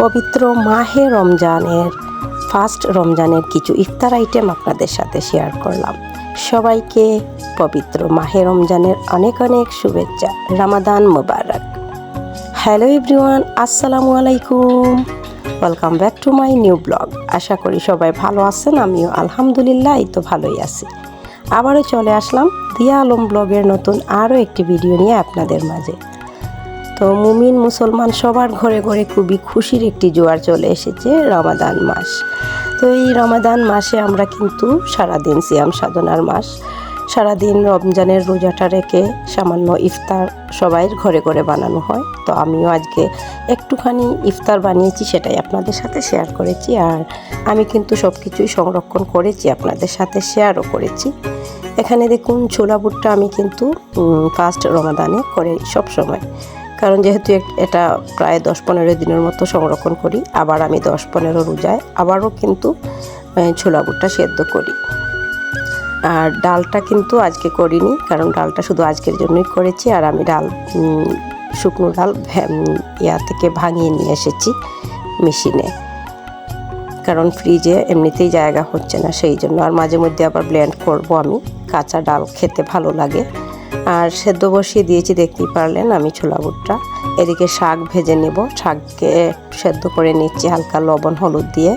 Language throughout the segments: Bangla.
পবিত্র মাহে রমজানের, ফার্স্ট রমজানের কিছু ইফতার আইটেম আপনাদের সাথে শেয়ার করলাম। সবাইকে পবিত্র মাহে রমজানের অনেক অনেক শুভেচ্ছা। রামাদান মোবারক। হ্যালো এভরিওয়ান আসসালামু আলাইকুম। Welcome back to my new blog আশা করি সবাই ভালো আছেন, আমিও আলহামদুলিল্লাহ, এই তো ভালোই আছি। আবারও চলে আসলাম দিয়া আলম ব্লগের নতুন আরও একটি ভিডিও নিয়ে আপনাদের মাঝে। তো মুমিন মুসলমান সবার ঘরে ঘরে খুবই খুশির একটি জোয়ার চলে এসেছে রমাদান মাস। তো এই রমাদান মাসে আমরা কিন্তু সারাদিন সিয়াম সাধনার মাস। সারাদিন রমজানের রোজাটা রেখে সামান্য ইফতার সবাইয়ের ঘরে ঘরে বানানো হয়। তো আমিও আজকে একটুখানি ইফতার বানিয়েছি সেটাই আপনাদের সাথে শেয়ার করেছি আর আমি কিন্তু সব কিছুই সংরক্ষণ করেছি, আপনাদের সাথে শেয়ারও করেছি। এখানে দেখুন ছোলা বুটটা আমি কিন্তু ফার্স্ট রমাদানে করে সব সময় কারণ যেহেতু এটা প্রায় দশ পনেরো দিনের মতো সংরক্ষণ করি, আবার আমি দশ পনেরো রোজায় আবারও কিন্তু ছোলা বুটটা সেদ্ধ করি। আর ডালটা কিন্তু আজকে করিনি, কারণ ডালটা শুধু আজকের জন্যই করেছি, আর আমি ডাল শুকনো ডাল ইয়া থেকে ভাঙিয়ে নিয়ে এসেছি মেশিনে। কারণ ফ্রিজে এমনিতেই জায়গা হচ্ছে না, সেই জন্য। আর মাঝে মধ্যে আবার ব্লেন্ড করব আমি, কাঁচা ডাল খেতে ভালো লাগে। আর সেদ্ধ বসিয়ে দিয়েছি, দেখতেই পারলেন আমি ছোলা বুটটা। এদিকে শাক ভেজে নেব, শাককে সেদ্ধ করে নিচ্ছি, হালকা লবণ, হলুদ দিয়ে।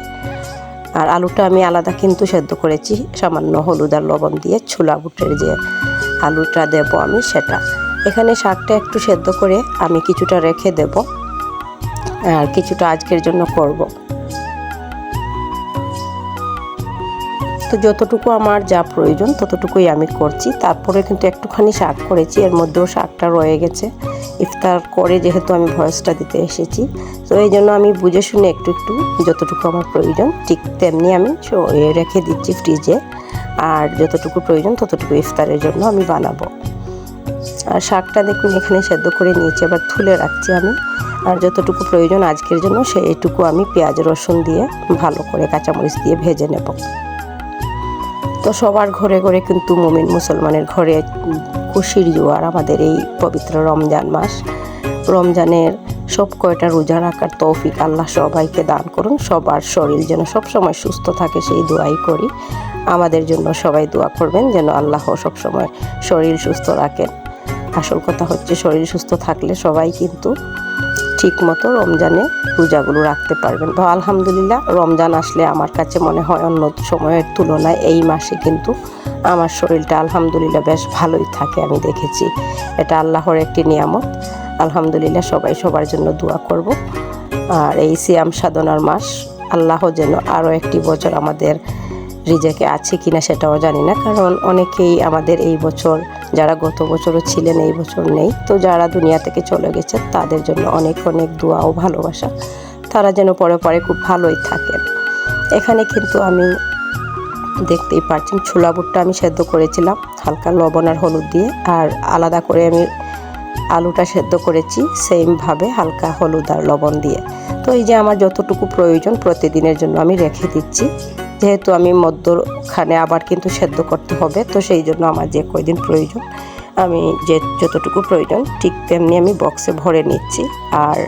আর আলুটা আমি আলাদা কিন্তু সেদ্ধ করেছি, সামান্য হলুদ আর লবণ দিয়ে ছোলা বুটের যে আলুটা দেব আমি সেটা। এখানে শাকটা একটু সেদ্ধ করে আমি কিছুটা রেখে দেব। আর কিছুটা আজকের জন্য করব। তো যতটুকু আমার যা প্রয়োজন ততটুকুই আমি করছি। তারপরে কিন্তু একটুখানি শাক করেছি, এর মধ্যেও শাকটা রয়ে গেছে। ইফতার করে যেহেতু আমি ভয়েসটা দিতে এসেছি। তো এই জন্য আমি বুঝে শুনে একটু একটু যতটুকু আমার প্রয়োজন, ঠিক তেমনি আমি রেখে দিচ্ছি ফ্রিজে আর যতটুকু প্রয়োজন ততটুকু ইফতারের জন্য আমি বানাবো। আর শাকটা দেখুন এখানে সেদ্ধ করে নিয়েছি আবার তুলে রাখছি আমি। আর যতটুকু প্রয়োজন আজকের জন্য সেইটুকু আমি পেঁয়াজ রসুন দিয়ে ভালো করে কাঁচামরিচ দিয়ে ভেজে নেব। তো সবার ঘরে ঘরে কিন্তু মুমিন মুসলমানের ঘরে খুশির জোয়ার, আমাদের এই পবিত্র রমজান মাস। রমজানের সব কয়টা রোজা রাখার তৌফিক আল্লাহ সবাইকে দান করুন। সবার শরীর যেন সবসময় সুস্থ থাকে, সেই দোয়াই করি। আমাদের জন্য সবাই দোয়া করবেন যেন আল্লাহ সবসময় শরীর সুস্থ রাখেন। আসল কথা হচ্ছে শরীর সুস্থ থাকলে সবাই কিন্তু ঠিক মতো রমজানে রোজাগুলো রাখতে পারবেন। তো আলহামদুলিল্লাহ রমজান আসলে আমার কাছে মনে হয় অন্য সময়ের তুলনায় এই মাসে কিন্তু আমার শরীরটা আলহামদুলিল্লাহ বেশ ভালোই থাকে আমি দেখেছি। এটা আল্লাহর একটি নিয়ামত। আলহামদুলিল্লাহ সবাই সবার জন্য দোয়া করব। আর এই সিয়াম সাধনার মাস আল্লাহ যেন আরও একটি বছর আমাদের রিজেকে আছে কিনা সেটাও জানি না। কারণ অনেকেই আমাদের এই বছর যারা গত বছরও ছিলেন, এই বছর নেই। তো যারা দুনিয়া থেকে চলে গেছে, তাদের জন্য অনেক অনেক দোয়া ও ভালোবাসা। তারা যেন পরে পরে খুব ভালোই থাকেন। এখানে কিন্তু আমি দেখতেই পাচ্ছেন, ছোলা বুটটা আমি সেদ্ধ করেছিলাম, হালকা লবণ আর হলুদ দিয়ে। আর আলাদা করে আমি আলুটা সেদ্ধ করেছি সেমভাবে, হালকা হলুদ আর লবণ দিয়ে। তো এই যে আমার যতটুকু প্রয়োজন, প্রতিদিনের জন্য আমি রেখে দিচ্ছি। যেহেতু আমি মধ্যখানে আবার কিন্তু সেদ্ধ করতে হবে, তো সেই জন্য আমার যে কয়দিন প্রয়োজন, আমি যে যতটুকু প্রয়োজন ঠিক তেমনি আমি বক্সে ভরে নিচ্ছি আর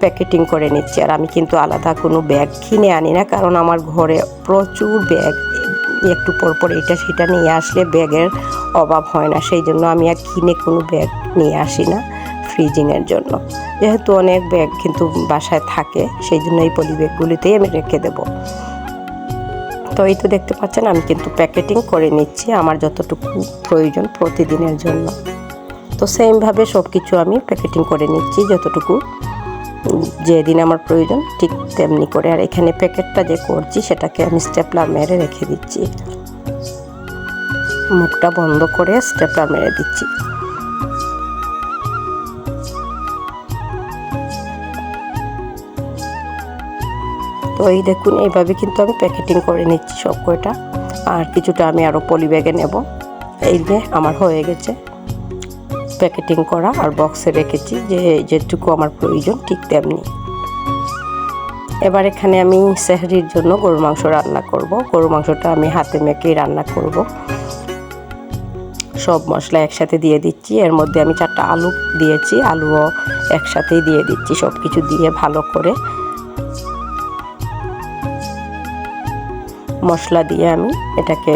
প্যাকেটিং করে নিচ্ছি। আর আমি কিন্তু আলাদা কোনো ব্যাগ কিনে আনি না, কারণ আমার ঘরে প্রচুর ব্যাগ একটু পর পর এটা সেটা নিয়ে আসলে ব্যাগের অভাব হয় না, সেই জন্য আমি আর কিনে কোনো ব্যাগ নিয়ে আসি না ফ্রিজিংয়ের জন্য। যেহেতু অনেক ব্যাগ কিন্তু বাসায় থাকে, সেই জন্য এই পলি ব্যাগগুলিতেই আমি রেখে দেবো। তো এই তো দেখতে পাচ্ছেন, আমি কিন্তু প্যাকেটিং করে নিচ্ছি আমার যতটুকু প্রয়োজন প্রতিদিনের জন্য। তো সেমভাবে সব কিছু আমি প্যাকেটিং করে নিচ্ছি যতটুকু যেদিন আমার প্রয়োজন ঠিক তেমনি করে। আর এখানে প্যাকেটটা যে করছি সেটাকে আমি স্টেপলার মেরে রেখে দিচ্ছি। মুখটা বন্ধ করে স্টেপলার মেরে দিচ্ছি। এই দেখুন, এইভাবে কিন্তু আমি প্যাকেটিং করে নিচ্ছি সব কয়টা আর কিছুটা আমি আরও পলি ব্যাগে নেব। এই যে আমার হয়ে গেছে প্যাকেটিং করা আর বক্সে রেখেছি, যে যেটুকু আমার প্রয়োজন ঠিক তেমনি। এবার এখানে আমি সেহরির জন্য গরুর মাংস রান্না করব। গরুর মাংসটা আমি হাতে মেখেই রান্না করব। সব মশলা একসাথে দিয়ে দিচ্ছি। এর মধ্যে আমি চারটা আলু দিয়েছি। আলুও একসাথেই দিয়ে দিচ্ছি সব কিছু দিয়ে ভালো করে। মশলা দিয়ে আমি এটাকে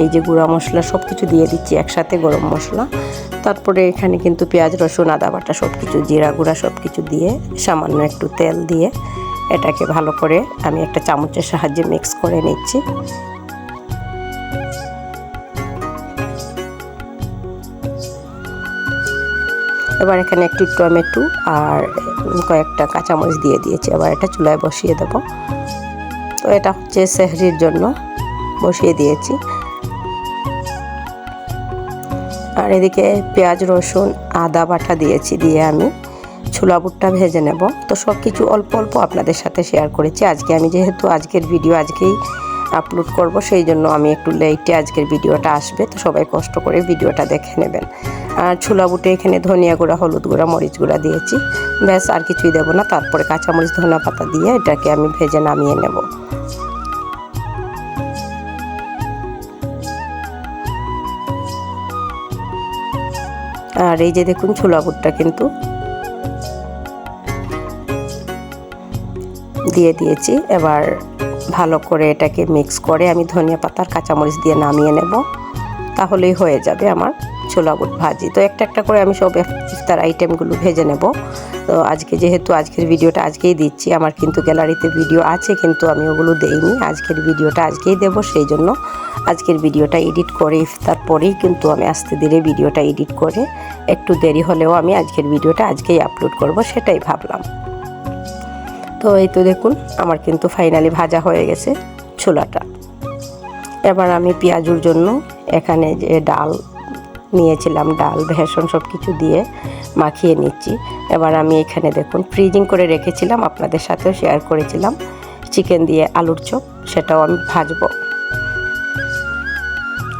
এই যে গুঁড়া মশলা সব কিছু দিয়ে দিচ্ছি একসাথে গরম মশলা। তারপরে এখানে কিন্তু পেঁয়াজ, রসুন, আদা বাটা সব কিছু জিরা গুঁড়া সব কিছু দিয়ে সামান্য একটু তেল দিয়ে এটাকে ভালো করে আমি একটা চামচের সাহায্যে মিক্স করে নিচ্ছি। এবার এখানে একটি টমেটো আর কয়েকটা কাঁচামরিচ দিয়ে দিয়েছি, এবার এটা চুলায় বসিয়ে দেব। তো এটা হচ্ছে সেহরির জন্য বসিয়ে দিয়েছি। আর এদিকে পেঁয়াজ, রসুন, আদা বাটা দিয়েছি, দিয়ে আমি ছোলা বুটটা ভেজে নেব। তো সব কিছু অল্প অল্প আপনাদের সাথে শেয়ার করেছি। আজকে আমি যেহেতু, আজকের ভিডিও আজকেই আপলোড করব, সেই জন্য আমি একটু লেটে আজকের ভিডিওটা আসবে, তো সবাই কষ্ট করে ভিডিওটা দেখে নেবেন। আর ছোলা বুটে এখানে ধনিয়া গুঁড়া, হলুদ গুঁড়া, মরিচ গুঁড়া দিয়েছি। ব্যাস, আর কিছুই দেবো না। তারপরে কাঁচামরিচ ধনিয়া পাতা দিয়ে এটাকে আমি ভেজে নামিয়ে নেব। আর এই যে দেখুন, ছোলা বুটটা কিন্তু দিয়ে দিয়েছি। এবার ভালো করে এটাকে মিক্স করে আমি ধনিয়া পাতার কাঁচামরিচ দিয়ে নামিয়ে নেব। তাহলেই হয়ে যাবে আমার ছোলা বুট ভাজি। তো একটা একটা করে আমি সব ইফতার আইটেমগুলো ভেজে নেব। তো আজকে যেহেতু আজকের ভিডিওটা আজকেই দিচ্ছি, আমার কিন্তু গ্যালারিতে ভিডিও আছে, কিন্তু আমি ওগুলো দেইনি। আজকের ভিডিওটা আজকেই দেব, সেই জন্য আজকের ভিডিওটা এডিট করে ইফতার পরেই কিন্তু আমি আস্তে ধীরে ভিডিওটা এডিট করে একটু দেরি হলেও আমি আজকের ভিডিওটা আজকেই আপলোড করব, সেটাই ভাবলাম। তো এই তো দেখুন, আমার কিন্তু ফাইনালি ভাজা হয়ে গেছে ছোলাটা। এবার আমি পেঁয়াজুর জন্য এখানে যে ডাল নিয়েছিলাম, ডাল, ভেষণ সব কিছু দিয়ে মাখিয়ে নিচ্ছি। এবার আমি এখানে দেখুন ফ্রিজিং করে রেখেছিলাম, আপনাদের সাথেও শেয়ার করেছিলাম। চিকেন দিয়ে আলুর চপ, সেটাও আমি ভাজবো।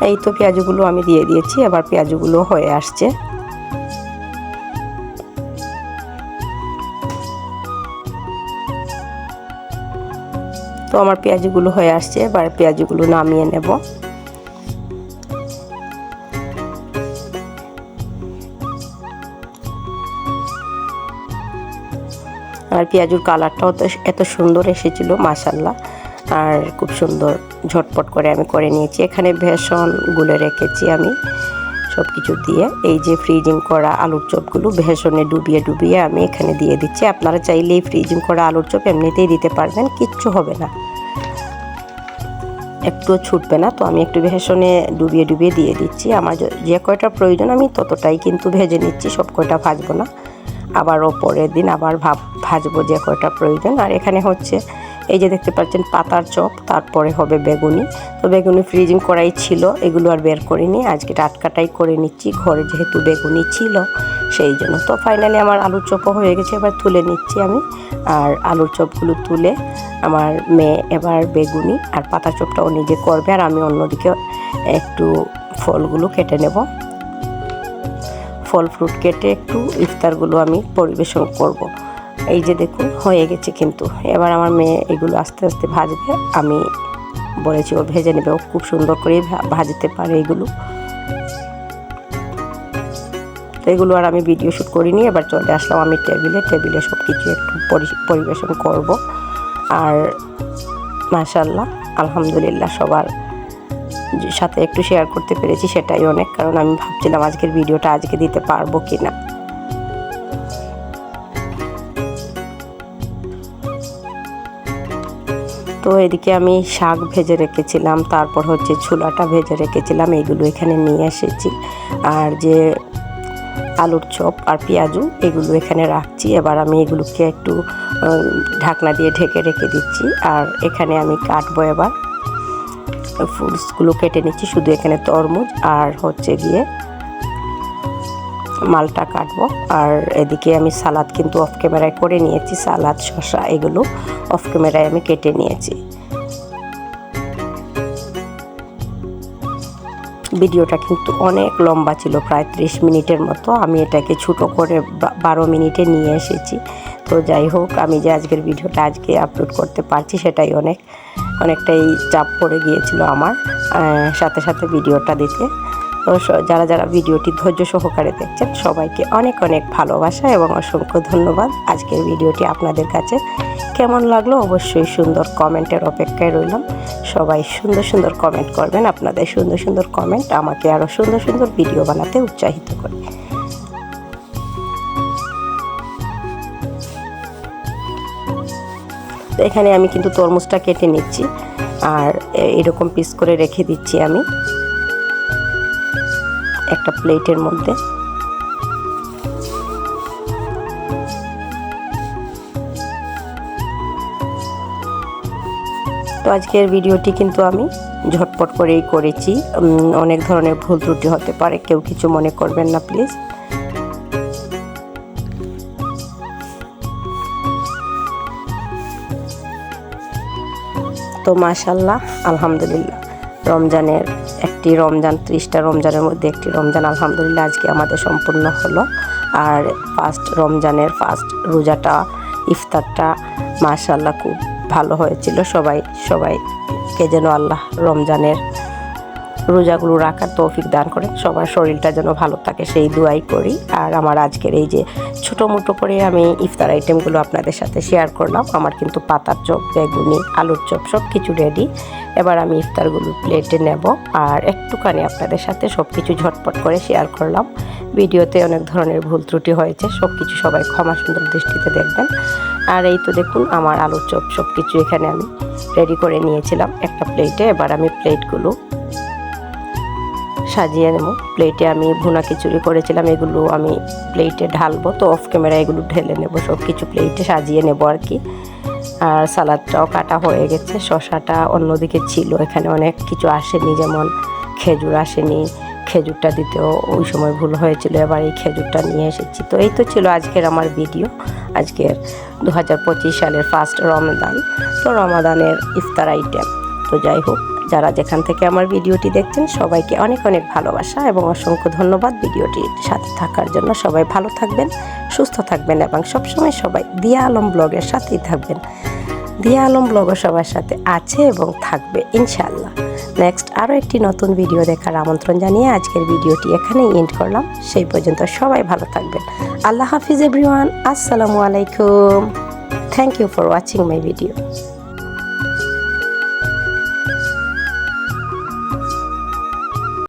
এই তো পেঁয়াজগুলো আমি দিয়ে দিয়েছি, এবার পেঁয়াজগুলো হয়ে আসছে। তো আমার পেঁয়াজগুলো হয়ে আসছে, এবার পেঁয়াজগুলো নামিয়ে নেব। আর পেঁয়াজুর কালারটাও তো এত সুন্দর এসেছিল মাসাল্লাহ আর খুব সুন্দর ঝটপট করে আমি করে নিয়েছি। এখানে ভেষণ গুলে রেখেছি আমি। সব কিছু দিয়ে এই যে ফ্রিজিং করা আলুর চপগুলো ভেষণে ডুবিয়ে ডুবিয়ে আমি এখানে দিয়ে দিচ্ছি। আপনারা চাইলে ফ্রিজিং করা আলুর চপ এমনিতেই দিতে পারবেন, কিচ্ছু হবে না। একটুও ছুটবে না, তো আমি একটু ভেষণে ডুবিয়ে ডুবিয়ে দিয়ে দিচ্ছি। আমার যে কয়টা প্রয়োজন আমি ততটাই কিন্তু ভেজে নিচ্ছি, সব কয়টা ভাজবো না। আবারও পরের দিন আবার ভাব ভাজবো যে কয়টা প্রয়োজন। আর এখানে হচ্ছে এই যে দেখতে পাচ্ছেন পাতার চপ, তারপরে হবে বেগুনি। তো বেগুনি ফ্রিজিং করাই ছিল, এগুলো আর বের করিনি। আজকে টাটকাটাই করে নিচ্ছি, ঘরে যেহেতু বেগুনি ছিল সেই জন্য। তো ফাইনালি আমার আলুর চপও হয়ে গেছে, এবার তুলে নিচ্ছি আমি। আর আলুর চপগুলো তুলে আমার মেয়ে এবার বেগুনি আর পাতা চপটাও নিজে করবে, আর আমি অন্যদিকে একটু ফলগুলো কেটে নেব। ফল ফ্রুট কেটে একটু ইফতারগুলো আমি পরিবেশন করব। এই যে দেখুন, হয়ে গেছে কিন্তু। এবার আমার মেয়ে এগুলো আস্তে আস্তে ভাজবে। আমি বলেছি, ও ভেজে নেবে। ও খুব সুন্দর করে ভাজতে পারে এগুলো। তো এগুলো আর আমি ভিডিও শ্যুট করিনি। এবার চলে আসলাম আমি টেবিলে টেবিলে সব কিছু একটু পরিবেশন করব। আর মাশাল্লাহ আলহামদুলিল্লাহ সবার সাথে একটু শেয়ার করতে পেরেছি সেটাই অনেক। কারণ আমি ভাবছিলাম আজকের ভিডিওটা আজকে দিতে পারব কি না তো এদিকে আমি শাক ভেজে রেখেছিলাম, তারপর হচ্ছে ছোলাটা ভেজে রেখেছিলাম, এগুলো এখানে নিয়ে এসেছি। আর যে আলুর চপ আর পেঁয়াজু, এগুলো এখানে রাখছি। এবার আমি এগুলোকে একটু ঢাকনা দিয়ে ঢেকে রেখে দিচ্ছি। আর এখানে আমি কাটবো এবার ফ্রুটসগুলো কেটে নিচ্ছি, শুধু এখানে তরমুজ আর হচ্ছে গিয়ে মালটা কাটবো। আর এদিকে আমি সালাদ কিন্তু অফ ক্যামেরায় করে নিয়েছি, সালাদ শশা এগুলো অফ ক্যামেরায় আমি কেটে নিয়েছি। ভিডিওটা কিন্তু অনেক লম্বা ছিল, প্রায় ত্রিশ মিনিটের মতো। আমি এটাকে ছোটো করে বারো মিনিটে নিয়ে এসেছি। তো যাই হোক, আমি যে আজকের ভিডিওটা আজকে আপলোড করতে পারছি সেটাই অনেক, অনেকটাই চাপ পড়ে গিয়েছিল আমার সাথে সাথে ভিডিওটা দিতে। যারা যারা ভিডিওটি ধৈর্য সহকারে দেখছেন, সবাইকে অনেক অনেক ভালোবাসা এবং অসংখ্য ধন্যবাদ। আজকের ভিডিওটি আপনাদের কাছে কেমন লাগল অবশ্যই সুন্দর কমেন্টের অপেক্ষায় রইলাম। সবাই সুন্দর সুন্দর কমেন্ট করবেন, আপনাদের সুন্দর সুন্দর কমেন্ট আমাকে আরও সুন্দর সুন্দর ভিডিও বানাতে উৎসাহিত করে। এখানে আমি কিন্তু তরমুজটা কেটে নিচ্ছি, আর এরকম পিস করে রেখে দিচ্ছি আমি। একটা প্লেটের মধ্যে। তো আজকের ভিডিওটি কিন্তু আমি ঝটপট করেই করেছি। অনেক ধরনের ভুল ত্রুটি হতে পারে, কেউ কিছু মনে করবেন না, প্লিজ। তো মাশাল্লাহ আলহামদুলিল্লাহ, রমজানের একটি রমজান, ত্রিশটা রমজানের মধ্যে একটি রমজান, আলহামদুলিল্লাহ আজকে আমাদের সম্পূর্ণ হলো। আর ফার্স্ট রমজানের ফার্স্ট রোজাটা, ইফতারটা মাশাল্লাহ খুব ভালো হয়েছিল। সবাই, সবাইকে যেন আল্লাহ রমজানের রোজাগুলো রাখার তৌফিক দান করে সবার শরীরটা যেন ভালো থাকে, সেই দোয়াই করি। আর আমার আজকের এই যে ছোটো মোটো করে আমি ইফতার আইটেমগুলো আপনাদের সাথে শেয়ার করলাম, আমার কিন্তু পাতার চপ, বেগুনি, আলুর চপ সব কিছু রেডি এবার আমি ইফতারগুলো প্লেটে নেব আর একটুখানি আপনাদের সাথে সব কিছু ঝটপট করে শেয়ার করলাম। ভিডিওতে অনেক ধরনের ভুল ত্রুটি হয়েছে সব কিছু সবাই ক্ষমা সুন্দর দৃষ্টিতে দেখবেন। আর এই তো দেখুন, আমার আলুর চপ সব কিছু এখানে আমি রেডি করে নিয়েছিলাম একটা প্লেটে এবার আমি প্লেটগুলো সাজিয়ে নেব। প্লেটে আমি ভুনা খিচুড়ি করেছিলাম, এগুলো আমি প্লেটে ঢালবো, তো অফ ক্যামেরা এগুলো ঢেলে নেব সব কিছু প্লেটে সাজিয়ে নেব আর কি। আর সালাদটাও কাটা হয়ে গেছে শশাটা অন্যদিকে ছিল, এখানে অনেক কিছু আসেনি, যেমন খেজুর আসেনি, খেজুরটা দিতেও ওই সময় ভুল হয়েছিল, এবার এই খেজুরটা নিয়ে এসেছি। তো এই তো ছিল আজকের আমার ভিডিও আজকের দু হাজার পঁচিশ সালের ফার্স্ট রমাদান তো রমাদানের ইফতার আইটেম তো যাই হোক যারা যেখান থেকে আমার ভিডিওটি দেখছেন, সবাইকে অনেক অনেক ভালোবাসা এবং অসংখ্য ধন্যবাদ ভিডিওটির সাথে থাকার জন্য। সবাই ভালো থাকবেন, সুস্থ থাকবেন এবং সবসময় সবাই দিয়া আলম ব্লগের সাথেই থাকবেন। দিয়া আলম ব্লগও সবার সাথে আছে এবং থাকবে ইনশাল্লাহ নেক্সট আরও একটি নতুন ভিডিও দেখার আমন্ত্রণ জানিয়ে আজকের ভিডিওটি এখানেই এন্ড করলাম। সেই পর্যন্ত সবাই ভালো থাকবেন। আল্লাহ হাফিজ এভরিওয়ান আসসালামু আলাইকুম। Thank you for watching my video